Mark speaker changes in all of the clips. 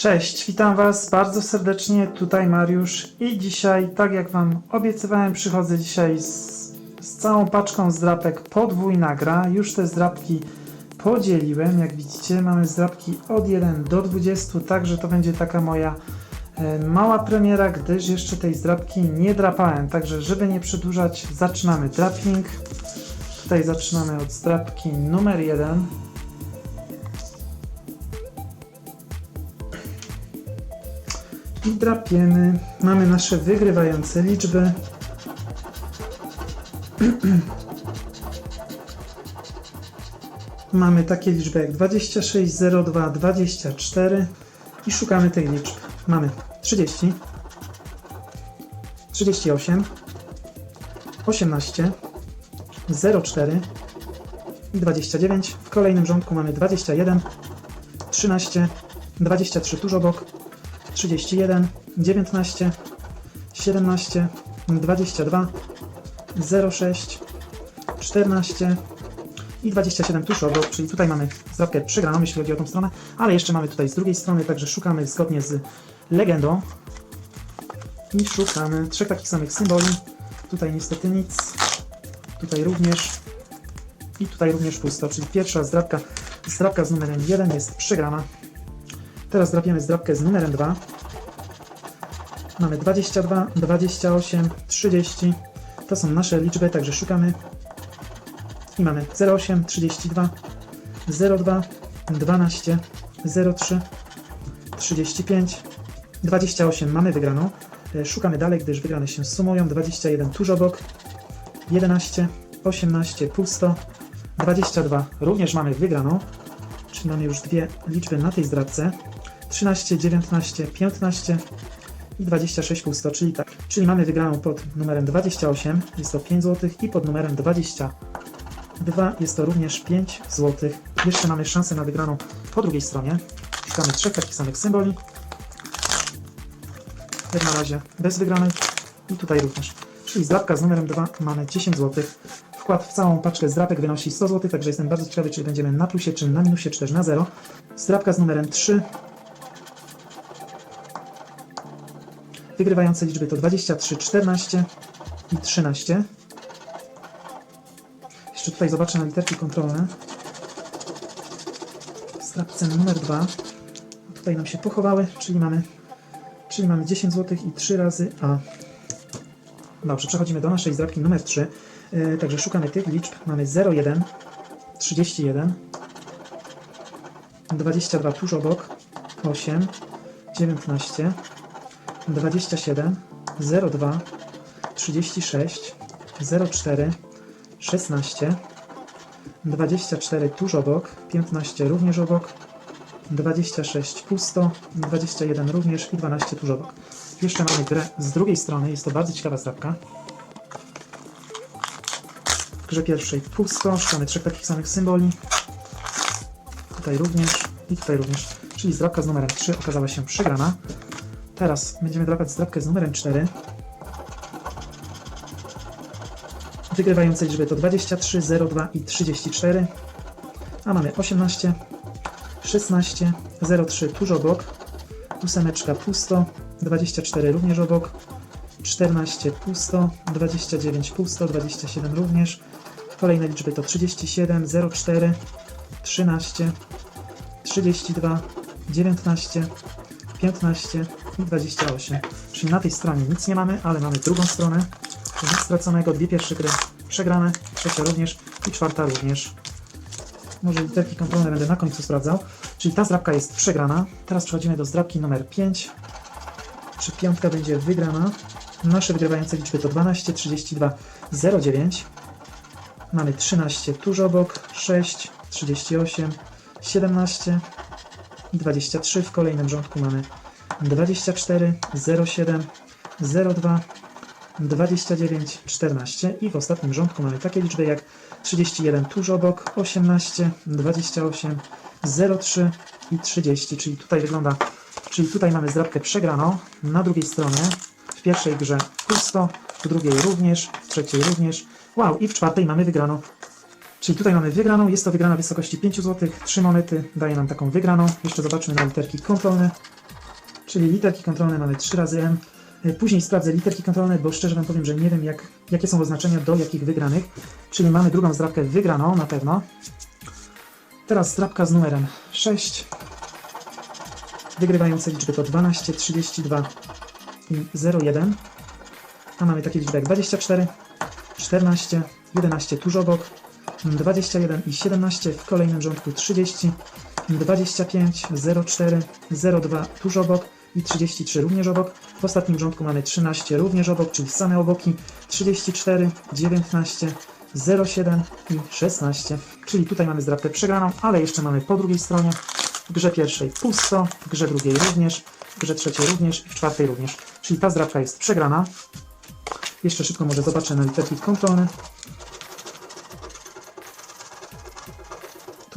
Speaker 1: Cześć, witam Was bardzo serdecznie, tutaj Mariusz i dzisiaj, tak jak Wam obiecywałem, przychodzę dzisiaj z, całą paczką zdrapek podwójna gra. Już te zdrapki podzieliłem, jak widzicie mamy zdrapki od 1 do 20, także to będzie taka moja e, mała premiera, gdyż jeszcze tej zdrapki nie drapałem, także żeby nie przedłużać, zaczynamy draping. Tutaj zaczynamy od zdrapki numer 1. I drapiemy. Mamy nasze wygrywające liczby. Mamy takie liczby jak 26, 02, 24 i szukamy tych liczb. Mamy 30, 38, 18, 04 i 29. W kolejnym rządku mamy 21, 13, 23 tuż obok, 31, 19, 17, 22, 06, 14 i 27 tuż obok, czyli tutaj mamy zdrapkę przegraną, jeśli chodzi o tą stronę, ale jeszcze mamy tutaj z drugiej strony, także szukamy zgodnie z legendą i szukamy trzech takich samych symboli. Tutaj niestety nic, tutaj również i tutaj również pusto, czyli pierwsza zdrapka, zdrapka z numerem 1 jest przegrana. Teraz drapiemy zdrapkę z numerem 2. Mamy 22, 28, 30. To są nasze liczby, także szukamy. I mamy 08, 32, 02, 12, 03, 35, 28. Mamy wygraną. E, Szukamy dalej, gdyż wygrane się sumują. 21 tuż obok, 11, 18 pusto, 22 również mamy wygraną. Czyli mamy już dwie liczby na tej zdrabce. 13, 19, 15 i 26 pusto, czyli tak. Czyli mamy wygraną pod numerem 28, jest to 5 zł i pod numerem 22 jest to również 5 zł. Jeszcze mamy szansę na wygraną po drugiej stronie. Szukamy trzech takich samych symboli. Jak na razie bez wygranej i tutaj również. Czyli zdrabka z numerem 2 mamy 10 zł. Wkład w całą paczkę zdrapek wynosi 100 zł, także jestem bardzo ciekawy, czy będziemy na plusie, czy na minusie, czy też na zero. Zdrapka z numerem 3. Wygrywające liczby to 23, 14 i 13. Jeszcze tutaj zobaczę na literki kontrolne. W zdrapce numer 2. Tutaj nam się pochowały, czyli mamy, czyli mamy 10 zł i 3 razy A. Dobrze, przechodzimy do naszej zdrapki numer 3. Yy, także szukamy tych liczb. Mamy 01, 31, 22 tuż obok, 8, 19, 27, 02, 36, 04, 16, 24 tuż obok, 15 również obok, 26 pusto, 21 również i 12 tuż obok. Jeszcze mamy grę z drugiej strony, jest to bardzo ciekawa zdrabka. W grze pierwszej pusto, szukamy trzech takich samych symboli. Tutaj również i tutaj również. Czyli zdrabka z numerem 3 okazała się przegrana. Teraz będziemy drapać zdrabkę z numerem 4. Wygrywające liczby to 23, 02 i 34. A mamy 18, 16, 03 tuż obok, ósemeczka pusto, 24 również obok, 14 pusto, 29 pusto, 27 również. Kolejne liczby to 37, 04, 13, 32, 19, 15 i 28. Czyli na tej stronie nic nie mamy, ale mamy drugą stronę. Nic straconego, dwie pierwsze gry przegrane, trzecia również i czwarta również. Może literki kontrolne będę na końcu sprawdzał. Czyli ta zdrabka jest przegrana. Teraz przechodzimy do zdrabki numer 5. Czy piątka będzie wygrana? Nasze wygrywające liczby to 12, 32, 09. Mamy 13 tuż obok, 6, 38, 17 i 23. W kolejnym rządku mamy 24, 07, 02, 29, 14 i w ostatnim rządku mamy takie liczby jak 31 tuż obok, 18, 28, 03 i 30, czyli tutaj wygląda, czyli tutaj mamy zdrabkę przegraną, na drugiej stronie w pierwszej grze pusto, w drugiej również, w trzeciej również, wow i w czwartej mamy wygraną. Czyli tutaj mamy wygraną, jest to wygrana w wysokości 5 zł, 3 monety daje nam taką wygraną. Jeszcze zobaczmy na literki kontrolne. Czyli literki kontrolne mamy 3 razy M. Y, Później sprawdzę literki kontrolne, bo szczerze Wam powiem, że nie wiem jak, jakie są oznaczenia do jakich wygranych. Czyli mamy drugą zdrabkę wygraną na pewno. Teraz zdrabka z numerem 6. Wygrywające liczby to 12, 32 i 01. A mamy takie liczby jak 24, 14, 11 tuż obok, 21 i 17 w kolejnym rządku 30, 25, 04, 02 tuż obok i 33 również obok. W ostatnim rządku mamy 13 również obok, czyli same oboki, 34, 19, 07 i 16. Czyli tutaj mamy zdrabkę przegraną, ale jeszcze mamy po drugiej stronie w grze pierwszej pusto, w grze drugiej również, w grze trzeciej również i w czwartej również. Czyli ta zdrabka jest przegrana. Jeszcze szybko może zobaczę na literki kontrolne.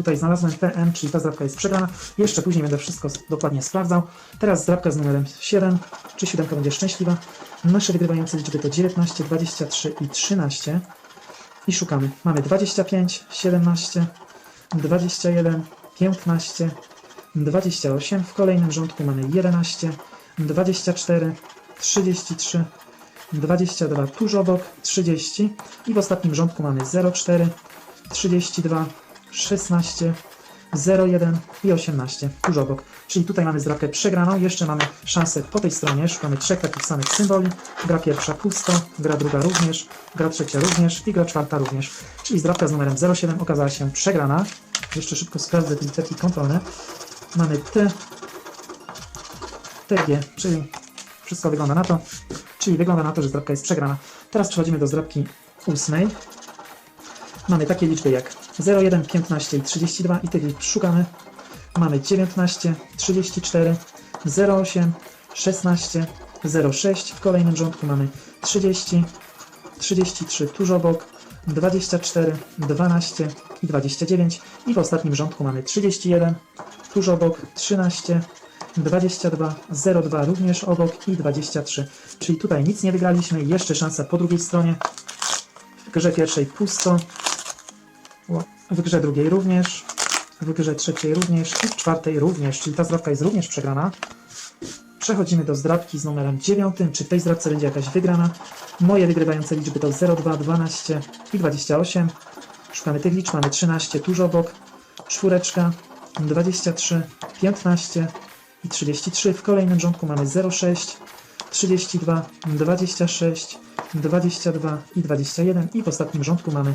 Speaker 1: Tutaj znalazłem PM, czyli ta zdrabka jest przegrana. Jeszcze później będę wszystko dokładnie sprawdzał. Teraz zdrabka z numerem 7. Czy 7 będzie szczęśliwa? Nasze wygrywające liczby to 19, 23 i 13. I szukamy. Mamy 25, 17, 21, 15, 28. W kolejnym rządku mamy 11, 24, 33, 22 tuż obok, 30 i w ostatnim rządku mamy 04, 32, 16, 01 i 18 tuż obok. Czyli tutaj mamy zdrabkę przegraną, jeszcze mamy szansę po tej stronie, szukamy trzech takich samych symboli. Gra pierwsza pusto, gra druga również, gra trzecia również i gra czwarta również. Czyli zdrabka z numerem 07 okazała się przegrana. Jeszcze szybko sprawdzę te literki kontrolne. Mamy T, TG, czyli wszystko wygląda na to, czyli wygląda na to, że zdrabka jest przegrana. Teraz przechodzimy do zdrabki ósmej. Mamy takie liczby jak 01, 15 i 32 i tych szukamy. Mamy 19, 34, 08, 16, 06. W kolejnym rządku mamy 30, 33 tuż obok, 24, 12 i 29. I w ostatnim rządku mamy 31, tuż obok, 13, 22, 02 również obok i 23. Czyli tutaj nic nie wygraliśmy. Jeszcze szansa po drugiej stronie. W grze pierwszej pusto, w grze drugiej również, w grze trzeciej również i w czwartej również, czyli ta zdrabka jest również przegrana. Przechodzimy do zdrabki z numerem 9. Czy w tej zdrabce będzie jakaś wygrana? Moje wygrywające liczby to 02, 12 i 28. Szukamy tych liczb, mamy 13 tuż obok, czwóreczka, 23, 15 i 33. W kolejnym rządku mamy 06, 32, 26, 22 i 21 i w ostatnim rządku mamy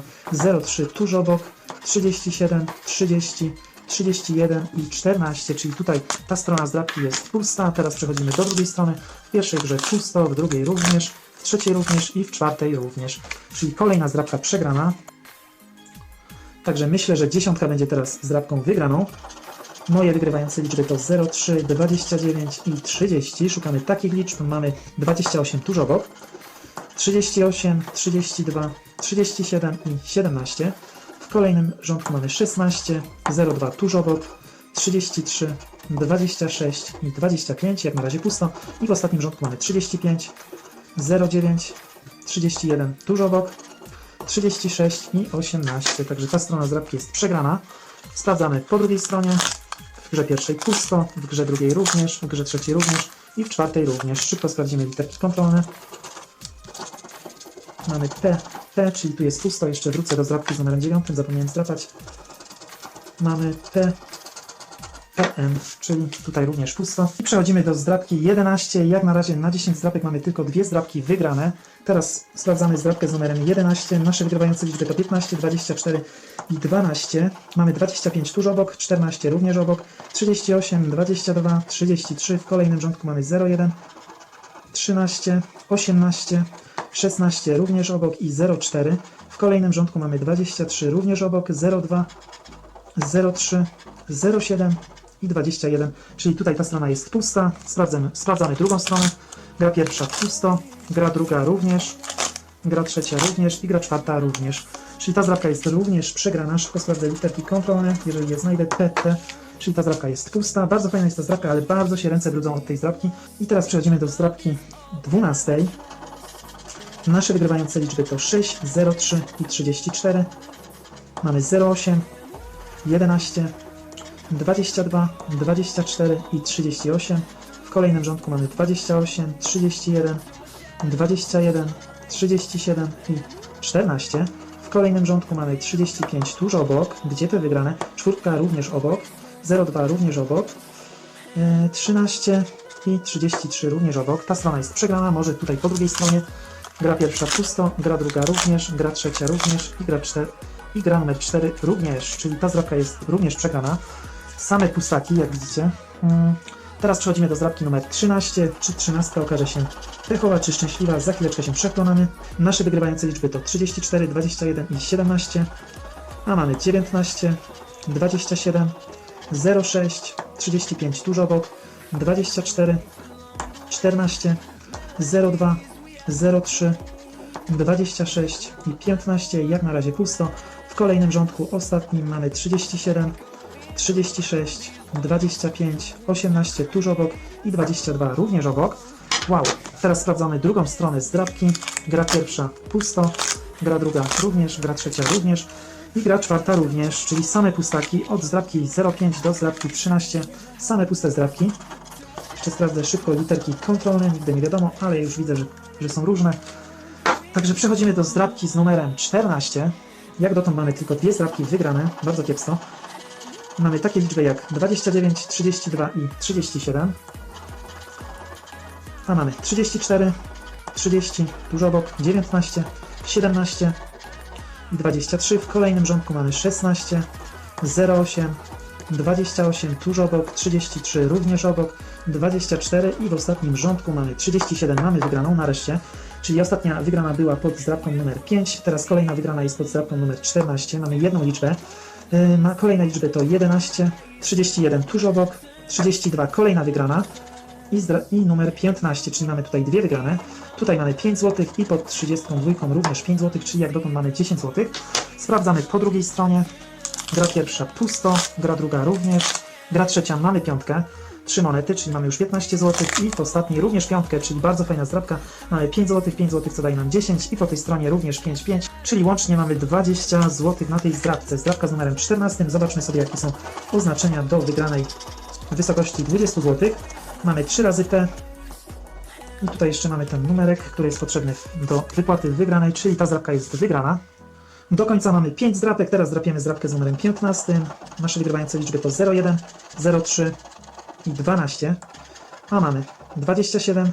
Speaker 1: 03 tuż obok, 37, 30, 31 i 14, czyli tutaj ta strona zdrabki jest pusta. Teraz przechodzimy do drugiej strony. W pierwszej grze pusto, w drugiej również, w trzeciej również i w czwartej również. Czyli kolejna zdrabka przegrana. Także myślę, że dziesiątka będzie teraz zdrabką wygraną. Moje wygrywające liczby to 0, 3, 29 i 30. Szukamy takich liczb. Mamy 28 tuż obok, 38, 32, 37 i 17. W kolejnym rządku mamy 16, 02 tuż obok, 33, 26 i 25. Jak na razie pusto. I w ostatnim rządku mamy 35, 09, 31 tuż obok, 36 i 18. Także ta strona zdrabki jest przegrana. Sprawdzamy po drugiej stronie. W grze pierwszej pusto, w grze drugiej również, w grze trzeciej również i w czwartej również. Szybko sprawdzimy literki kontrolne. Mamy P, P, czyli tu jest pusto. Jeszcze wrócę do zdrabki z numerem 9, zapomniałem zdrapać. Mamy P, PM, czyli tutaj również pusto. I przechodzimy do zdrabki 11. Jak na razie na 10 zdrabek mamy tylko dwie zdrabki wygrane. Teraz sprawdzamy zdrabkę z numerem 11. Nasze wygrywające liczby to 15, 24 i 12. Mamy 25 tuż obok, 14 również obok, 38, 22, 33. W kolejnym rządku mamy 01, 13, 18, 16 również obok i 04. W kolejnym rządku mamy 23 również obok, 02, 03, 07 i 21, czyli tutaj ta strona jest pusta. Sprawdzamy, sprawdzamy drugą stronę. Gra pierwsza pusto, gra druga również, gra trzecia również i gra czwarta również. Czyli ta zdrabka jest również przegrana. Szybko sprawdzę literki kontrolne, jeżeli je znajdę, PT, czyli ta zdrabka jest pusta. Bardzo fajna jest ta zdrabka, ale bardzo się ręce brudzą od tej zdrabki. I teraz przechodzimy do zdrabki 12. Nasze wygrywające liczby to 6, 0, 3 i 34. Mamy 08, 11, 22, 24 i 38. W kolejnym rządku mamy 28, 31, 21, 37 i 14. W kolejnym rządku mamy 35 tuż obok, gdzie te wygrane, czwórka również obok, 02 również obok, e, 13 i 33 również obok. Ta strona jest przegrana, może tutaj po drugiej stronie. Gra pierwsza pusto, gra druga również, gra trzecia również i gra, czter, i gra numer 4 również, czyli ta zdrabka jest również przegrana. Same pustaki, jak widzicie. Mm, Teraz przechodzimy do zdrabki numer 13. Czy 13 okaże się pechowa czy szczęśliwa? Za chwileczkę się przekonamy. Nasze wygrywające liczby to 34, 21 i 17. A mamy 19, 27, 06, 35 tuż obok, 24, 14, 02, 03, 26 i 15. Jak na razie pusto. W kolejnym rządku ostatnim mamy 37, 36, 25, 18 tuż obok i 22 również obok. Wow, teraz sprawdzamy drugą stronę zdrabki. Gra pierwsza pusto, gra druga również, gra trzecia również i gra czwarta również, czyli same pustaki od zdrabki 05 do zdrabki 13, same puste zdrabki. Jeszcze sprawdzę szybko literki kontrolne, nigdy nie wiadomo, ale już widzę, że, że są różne. Także przechodzimy do zdrabki z numerem 14. Jak dotąd mamy tylko dwie zdrabki wygrane, bardzo kiepsko. Mamy takie liczby jak 29, 32 i 37. A mamy 34, 30, tuż obok 19, 17 i 23. W kolejnym rządku mamy 16, 08, 28 tuż obok, 33 również obok, 24 i w ostatnim rządku mamy 37. Mamy wygraną nareszcie. Czyli ostatnia wygrana była pod zdrabką numer 5, teraz kolejna wygrana jest pod zdrabką numer 14. Mamy jedną liczbę. Yy, Ma kolejne liczby to 11, 31 tuż obok, 32 kolejna wygrana i, i numer 15, czyli mamy tutaj dwie wygrane. Tutaj mamy 5 zł i pod 32 również 5 zł, czyli jak dotąd mamy 10 zł. Sprawdzamy po drugiej stronie. Gra pierwsza pusto, gra druga również, gra trzecia mamy piątkę, 3 monety, czyli mamy już 15 zł i w ostatniej również piątkę, czyli bardzo fajna zdrabka. Mamy 5 zł, 5 zł, co daje nam 10 i po tej stronie również 5, 5, czyli łącznie mamy 20 zł na tej zdrabce. Zdrabka z numerem 14. Zobaczmy sobie jakie są oznaczenia do wygranej wysokości 20 zł. Mamy 3 razy P, i tutaj jeszcze mamy ten numerek, który jest potrzebny do wypłaty wygranej, czyli ta zdrabka jest wygrana. Do końca mamy 5 zdrapek, teraz drapiemy zdrapkę z numerem 15. Nasze wygrywające liczby to 01, 03 i 12. A mamy 27,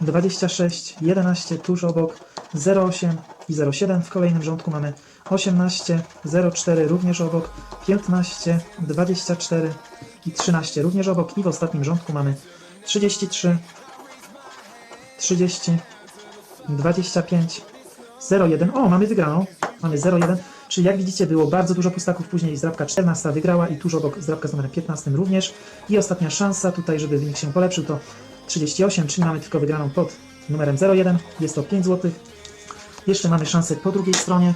Speaker 1: 26, 11 tuż obok, 08 i 07. W kolejnym rządku mamy 18, 04 również obok, 15, 24 i 13 również obok. I w ostatnim rządku mamy 33, 30, 25, 01. O, mamy wygraną. Mamy 01. Czyli jak widzicie, było bardzo dużo pustaków. Później zdrabka 14 wygrała i tuż obok zdrabka z numerem 15 również. I ostatnia szansa tutaj, żeby wynik się polepszył, to 38, czyli mamy tylko wygraną pod numerem 01. Jest to 5 zł. Jeszcze mamy szansę po drugiej stronie.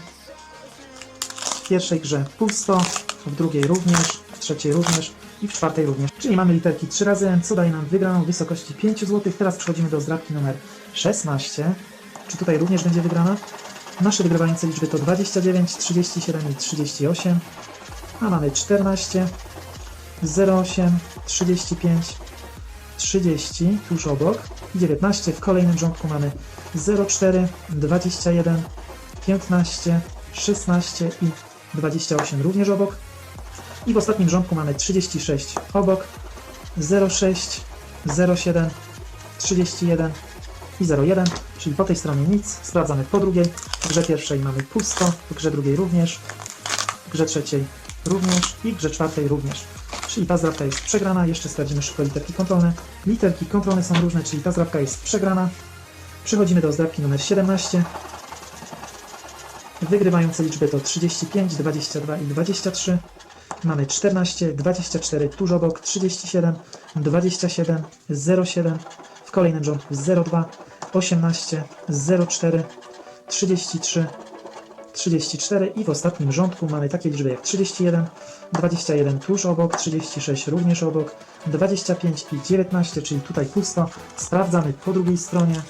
Speaker 1: W pierwszej grze pusto, w drugiej również, w trzeciej również i w czwartej również. Czyli mamy literki 3 razy co daje nam wygraną w wysokości 5 zł. Teraz przechodzimy do zdrabki numer 16. Czy tutaj również będzie wygrana? Nasze wygrywające liczby to 29, 37 i 38. A mamy 14, 08, 35, 30 tuż obok i 19. W kolejnym rządku mamy 04, 21, 15, 16 i 28 również obok. I w ostatnim rządku mamy 36 obok, 06, 07, 31 i 01, czyli po tej stronie nic. Sprawdzamy po drugiej. W grze pierwszej mamy pusto, w grze drugiej również, w grze trzeciej również i w grze czwartej również. Czyli ta zdrabka jest przegrana. Jeszcze sprawdzimy szybko literki kontrolne. Literki kontrolne są różne, czyli ta zdrabka jest przegrana. Przechodzimy do zdrabki numer 17. Wygrywające liczby to 35, 22 i 23. mamy 14, 24 tuż obok, 37, 27, 07, w kolejnym rządku 02, 18, 04, 33, 34 i w ostatnim rządku mamy takie liczby jak 31, 21 tuż obok, 36 również obok, 25 i 19, czyli tutaj pusto. Sprawdzamy po drugiej stronie.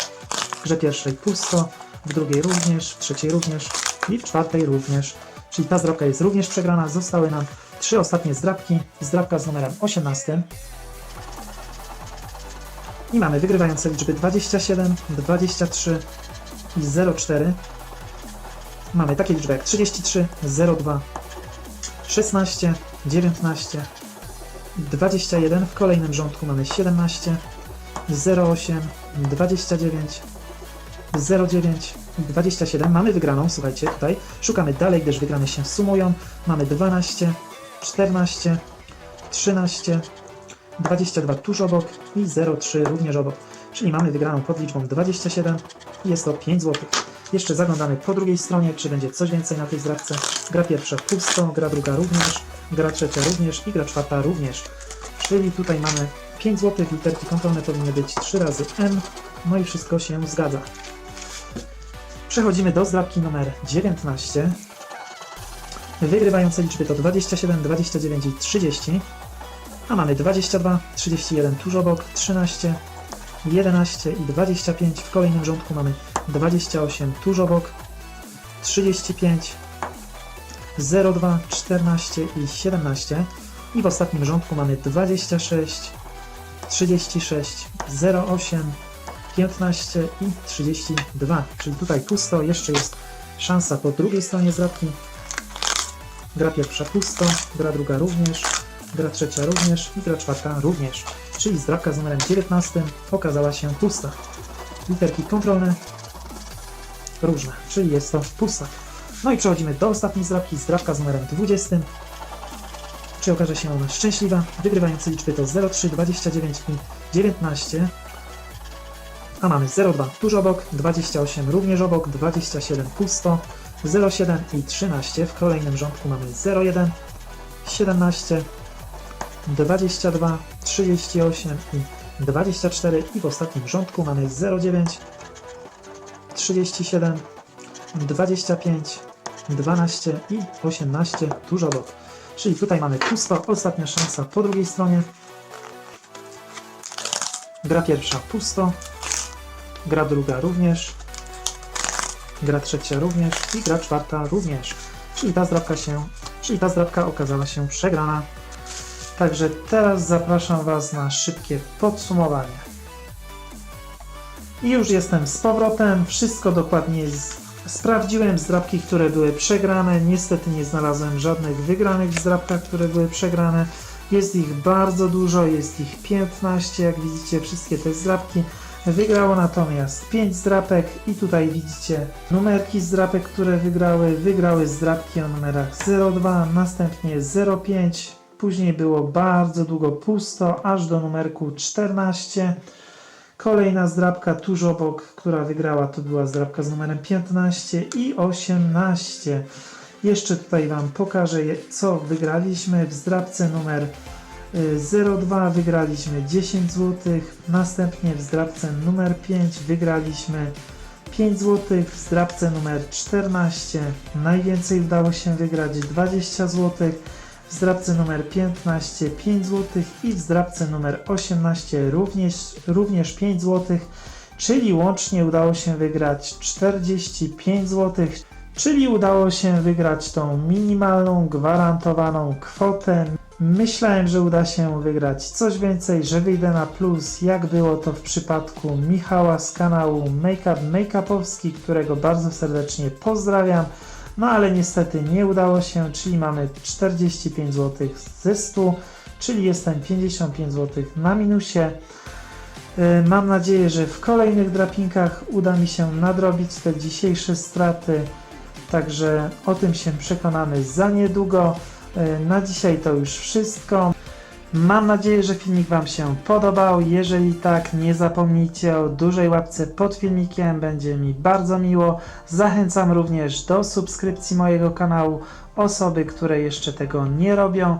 Speaker 1: Grze pierwszej pusto, w drugiej również, w trzeciej również i w czwartej również. Czyli ta zdrabka jest również przegrana. Zostały nam trzy ostatnie zdrabki. Zdrabka z numerem 18. I mamy wygrywające liczby 27, 23 i 04. Mamy takie liczby jak 33, 02, 16, 19, 21. W kolejnym rządku mamy 17, 08, 29, 09 i 27. Mamy wygraną, słuchajcie, tutaj. Szukamy dalej, gdyż wygrane się sumują. Mamy 12, 14, 13, 22 tuż obok i 03 również obok. Czyli mamy wygraną pod liczbą 27 i jest to 5 zł. Jeszcze zaglądamy po drugiej stronie, czy będzie coś więcej na tej zdrabce. Gra pierwsza pusto, gra druga również, gra trzecia również i gra czwarta również. Czyli tutaj mamy 5 zł, literki kontrolne powinny być 3 razy M, no i wszystko się zgadza. Przechodzimy do zdrabki numer 19. Wygrywające liczby to 27, 29 i 30. A mamy 22, 31 tuż obok, 13, 11 i 25. W kolejnym rządku mamy 28 tuż obok, 35, 02, 14 i 17. I w ostatnim rządku mamy 26, 36, 08, 15 i 32. Czyli tutaj pusto, jeszcze jest szansa po drugiej stronie zdrabki. Gra pierwsza pusto, gra druga również, gra trzecia również i gra czwarta również. Czyli zdrabka z numerem 19 okazała się pusta. Literki kontrolne różne, czyli jest to pusta. No i przechodzimy do ostatniej zdrabki, zdrabka z numerem 20. Czy okaże się ona szczęśliwa? Wygrywające liczby to 03, 29 i 19. A mamy 02 tuż obok, 28 również obok, 27 pusto, 07 i 13. W kolejnym rządku mamy 01, 17, 22, 38 i 24. I w ostatnim rządku mamy 09, 37, 25, 12 i 18 tuż obok. Czyli tutaj mamy pusto, ostatnia szansa po drugiej stronie. Gra pierwsza pusto, gra druga również, gra trzecia również i gra czwarta również. Czyli ta zdrabka się, czyli ta zdrabka okazała się przegrana. Także teraz zapraszam Was na szybkie podsumowanie. I już jestem z powrotem. Wszystko dokładnie sprawdziłem. Zdrabki, które były przegrane. Niestety nie znalazłem żadnych wygranych w zdrabkach, które były przegrane. Jest ich bardzo dużo, jest ich 15. Jak widzicie, wszystkie te zdrabki. Wygrało natomiast 5 zdrapek i tutaj widzicie numerki zdrapek, które wygrały. Wygrały zdrapki o numerach 02, następnie 05, później było bardzo długo pusto, aż do numerku 14. Kolejna zdrabka tuż obok, która wygrała, to była zdrabka z numerem 15 i 18. Jeszcze tutaj Wam pokażę, co wygraliśmy w zdrabce numer y, 02 wygraliśmy 10 zł, następnie w zdrabce numer 5 wygraliśmy 5 zł, w zdrabce numer 14 najwięcej udało się wygrać 20 zł, w zdrabce numer 15 5 zł i w zdrabce numer 18 również, również 5 zł, czyli łącznie udało się wygrać 45 zł, czyli udało się wygrać tą minimalną, gwarantowaną kwotę. Myślałem, że uda się wygrać coś więcej, że wyjdę na plus, jak było to w przypadku Michała z kanału Makeup Makeupowski, którego bardzo serdecznie pozdrawiam. No ale niestety nie udało się, czyli mamy 45 zł ze 100, czyli jestem 55 zł na minusie. Yy, Mam nadzieję, że w kolejnych drapinkach uda mi się nadrobić te dzisiejsze straty. Także o tym się przekonamy za niedługo. Yy, Na dzisiaj to już wszystko. Mam nadzieję, że filmik Wam się podobał. Jeżeli tak, nie zapomnijcie o dużej łapce pod filmikiem, będzie mi bardzo miło. Zachęcam również do subskrypcji mojego kanału osoby, które jeszcze tego nie robią.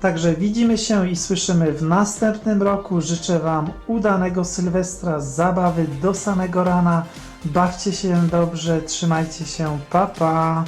Speaker 1: Także widzimy się i słyszymy w następnym roku. Życzę Wam udanego Sylwestra, zabawy do samego rana. Bawcie się dobrze, trzymajcie się, pa pa!